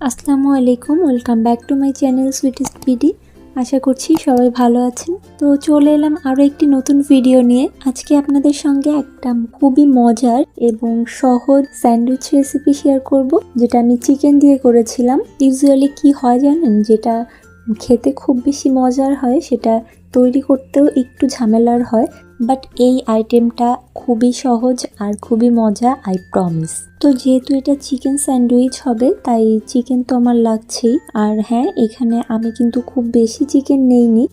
আসসালামু আলাইকুম, welcome back to my channel sweetest P D করছি সবাই ভালো আছেন। তো চলে এলাম আরও একটি নতুন ভিডিও নিয়ে। আজকে আপনাদের সঙ্গে একটা খুবই মজার এবং সহজ স্যান্ডউইচ রেসিপি শেয়ার করব, যেটা আমি চিকেন দিয়ে করেছিলাম। ইউজুয়ালি কি হয় জানেন? যেটা খেতে খুব বেশি মজার হয়, সেটা তৈরি করতেও একটু ঝামেলার হয়। বাট এই আইটেমটা খুবই সহজ আর খুবই মজা আই প্রমিস তো যেহেতু এটা চিকেন স্যান্ডউইচ হবে, তাই চিকেন তো আমার লাগছেই। আর হ্যাঁ এখানে আমি কিন্তু খুব বেশি চিকেন নেইনি।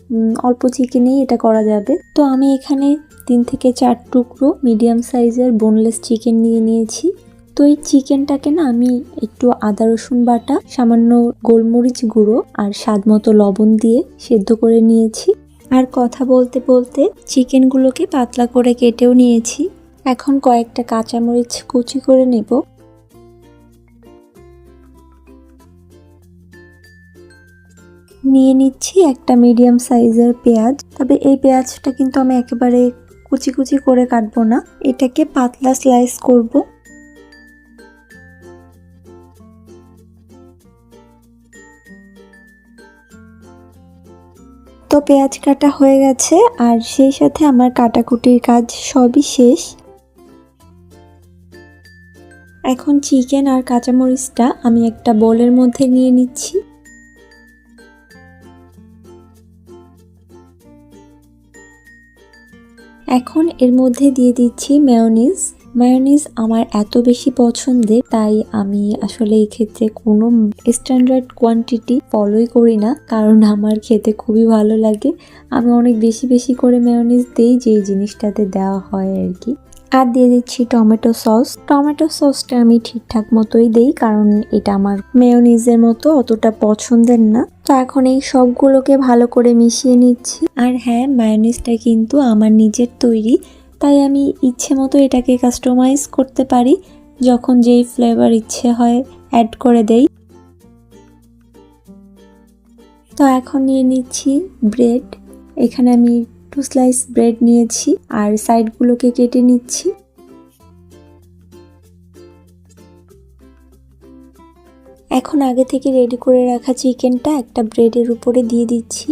অল্প চিকেনেই এটা করা যাবে। তো আমি এখানে তিন থেকে চার টুকরো মিডিয়াম সাইজের বোনলেস চিকেন নিয়ে নিয়েছি। তো এই চিকেনটাকে না আমি একটু আদা, রসুন বাটা, সামান্য গোলমরিচ গুঁড়ো আর স্বাদ মতো লবণ দিয়ে সেদ্ধ করে নিয়েছি। আর কথা বলতে বলতে চিকেনগুলোকে পাতলা করে কেটেও নিয়েছি। এখন কয়েকটা কাঁচামরিচ কুচি করে নেব। নিয়ে নিচ্ছি একটা মিডিয়াম সাইজের পেঁয়াজ। তবে এই পেঁয়াজটা কিন্তু আমি একেবারে কুচি কুচি করে কাটবো না। এটাকে পাতলা স্লাইস করব। তো পেঁয়াজ কাটা হয়ে গেছে, আর সেই সাথে আমার কাটাকুটির কাজ সবই শেষ। এখন চিকেন আর কাঁচামরিচটা আমি একটা বোলের মধ্যে নিয়ে নিচ্ছি। এখন এর মধ্যে দিয়ে দিচ্ছি মেয়োনিজ মায়োনিজ আমার এত বেশি পছন্দের, তাই আমি আসলে এই ক্ষেত্রে কোনো স্ট্যান্ডার্ড কোয়ান্টিটি ফলোই করি না, কারণ আমার খেতে খুবই ভালো লাগে। আমি অনেক বেশি বেশি করে মেয়োনিজ দেই, যেই জিনিসটাতে দেওয়া হয় আর কি আর দিয়ে দিচ্ছি টমেটো সস। টমেটো সসটা আমি ঠিকঠাক মতোই দেই, কারণ এটা আমার মেয়োনিজের মতো অতটা পছন্দের না। তো এখন এই সবগুলোকে ভালো করে মিশিয়ে নিচ্ছি। আর হ্যাঁ মায়োনিজটা কিন্তু আমার নিজের তৈরি। তাই আমি ইচ্ছে মতো এটাকে কাস্টমাইজ করতে পারি। যখন যেই ফ্লেভার ইচ্ছে হয় অ্যাড করে দেই। তো এখন নিয়ে নিচ্ছি ব্রেড এখানে আমি টু স্লাইস ব্রেড নিয়েছি আর সাইডগুলোকে কেটে নিচ্ছি। এখন আগে থেকে রেডি করে রাখা চিকেনটা একটা ব্রেডের উপরে দিয়ে দিচ্ছি।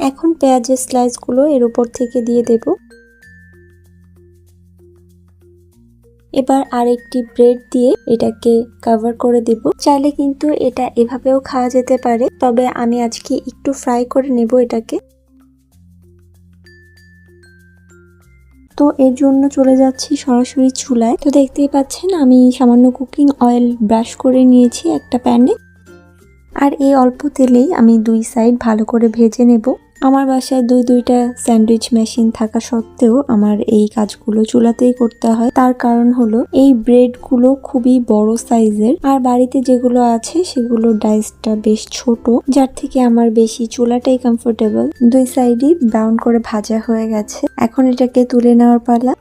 এখন পেঁয়াজের স্লাইসগুলো এর উপর থেকে দিয়ে দেব। এবার আরেকটি ব্রেড দিয়ে এটাকে কভার করে দেব। চাইলে কিন্তু এটা এভাবেও খাওয়া যেতে পারে, তবে আমি আজকে একটু ফ্রাই করে নেব এটাকে। তো এর জন্য চলে যাচ্ছি সরাসরি চুলায়। তো দেখতেই পাচ্ছেন, আমি সামান্য কুকিং অয়েল ব্রাশ করে নিয়েছি একটা প্যানে। আর এই অল্প তেলেই আমি দুই সাইড ভালো করে ভেজে নেব। আমার বাসায় দুই দুইটা স্যান্ডউইচ মেশিন থাকা সত্ত্বেও আমার এই কাজগুলো চুলাতেই করতে হয়। তার কারণ হলো, এই ব্রেডগুলো খুবই বড় সাইজের আর বাড়িতে যেগুলো আছে সেগুলো ডাইসটা বেশ ছোট, যার থেকে আমার বেশি চুলাটাই কমফোর্টেবল দুই সাইডই ব্রাউন করে ভাজা হয়ে গেছে। এখন এটাকে তুলে নেওয়ার পালা।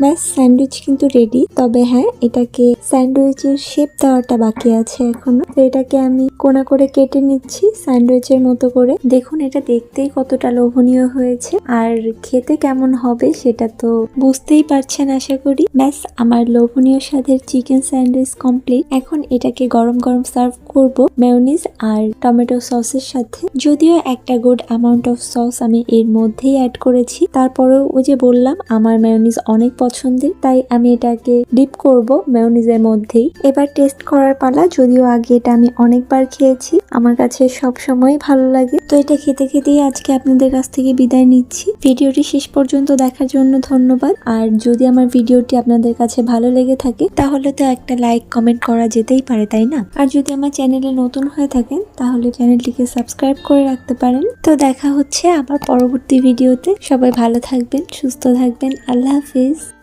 ব্যাস স্যান্ডউইচ কিন্তু রেডি তবে হ্যাঁ এটাকে স্যান্ডউইচের শেপ দেওয়াটা বাকি আছে এখনও। তো এটাকে আমি কোনা করে কেটে নিচ্ছি স্যান্ডউইচের মতো করে। দেখুন, এটা দেখতেই কতটা লোভনীয় হয়েছে। আর খেতে কেমন হবে সেটা তো বুঝতেই পারছেন আশা করি। ব্যাস, আমার লোভনীয় স্বাদের চিকেন স্যান্ডউইচ কমপ্লিট এখন এটাকে গরম গরম সার্ভ করব মেয়োনিজ আর টমেটো সসের সাথে। যদিও একটা গুড অ্যামাউন্ট অফ সস আমি এর মধ্যেই অ্যাড করেছি। তারপরেও ওই যে বললাম, আমার মেয়োনিজ অনেক পছন্দের, তাই আমি এটাকে ডিপ করব মেয়োনিজের মধ্যেই। এবার টেস্ট করার পালা, যদিও আগে এটা আমি অনেকবার খেয়েছি, আমার কাছে সব সময় ভালো লাগে। তো এটা খেতে খেতেই আজকে আপনাদের কাছ থেকে বিদায় নিচ্ছি। ভিডিওটি শেষ পর্যন্ত দেখার জন্য ধন্যবাদ। আর যদি আমার ভিডিওটি আপনাদের কাছে ভালো লেগে থাকে, তাহলে তো একটা লাইক কমেন্ট করা যেতেই পারে, তাই না? আর যদি আমার চ্যানেলে নতুন হয়ে থাকেন, তাহলে চ্যানেলটিকে সাবস্ক্রাইব করে রাখতে পারেন। তো দেখা হচ্ছে আবার পরবর্তী ভিডিওতে। সবাই ভালো থাকবেন, সুস্থ থাকবেন। আল্লাহ হাফিজ।